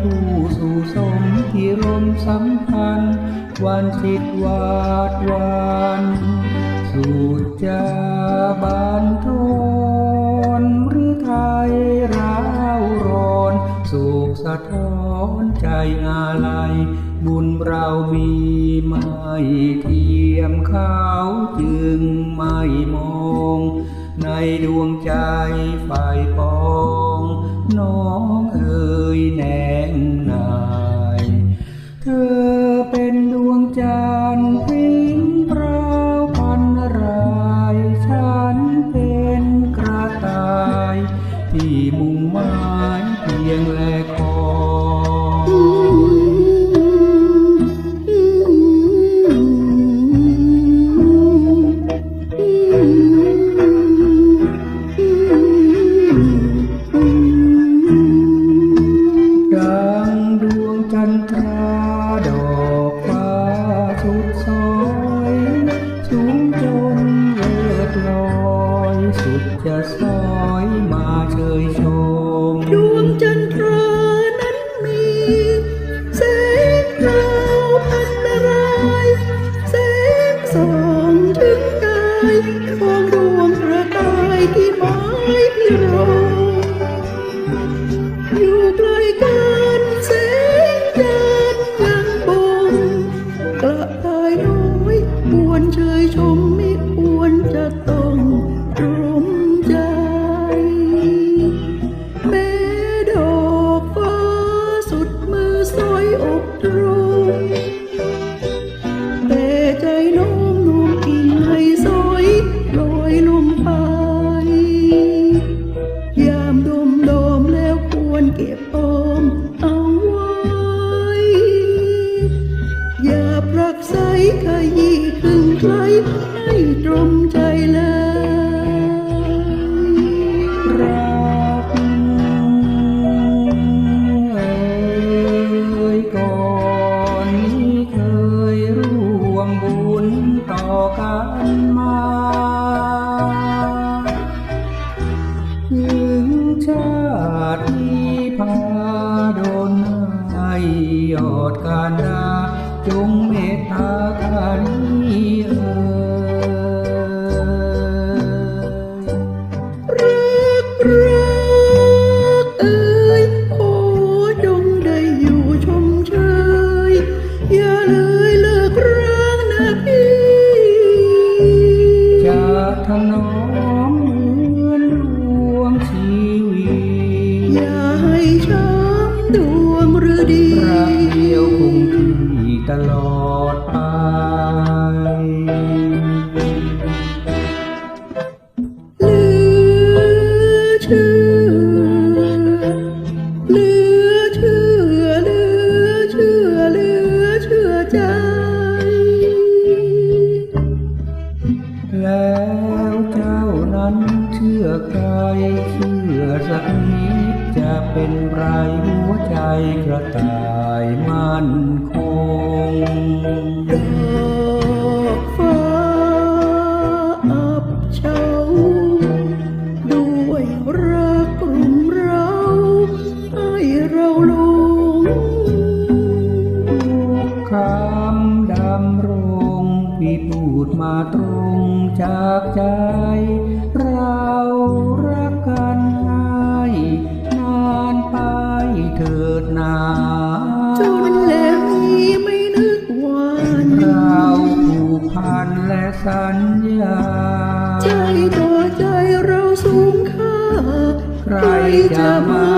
คู่สู่สมที่รมสัมพันธ์วันจิตวาดวันสู่จาบานทนหรือไทยร้าวร้อนสุขสะท้อนใจอาลัย บุญเรามีไม่เทียมเขาจึงไม่มอง ในดวงใจฝ่ายปอ ยแนงนาย เธอเป็นดวงจันทร์พริ้งพราพันรายฉันเป็นกระต่าย ที่มุ่งหมายเพียงแลคอ จันทราดอกฟ้าสุดซอยสูงจนเลือดลอย สุดจะซอยมาเชยชม ชยชมไม่ควรจะต้องตรมใจ แม่ดอกฟ้าสุดมือสอยอกตรงแต่ใจน้อมนุ่มกิ่งให้สอยลอยลมไป ยามดมดมแล้วควรเก็บออมเอาไว้ อย่าปรักใสขยี ใครให้ตรมใจเลยรักเอ่ยก่อนนี้เคยร่วมบุญต่อกันมาถึงชาติที่พาโดนให้ยอดการดาจงเมตตากัน อใจแล้วเจ้านั้นเชื่อใคร เชื่อสักนิดจะเป็นไรหัวใจกระต่ายมั่นคงดอกฟ้าอับเฉาด้วยรักกลุ่มเราให้เราหลงคำดำรงพี่พูดมาตรงจากใจ สัญญา ใจต่อใจเราสูงค่า ใครจะมารักเรา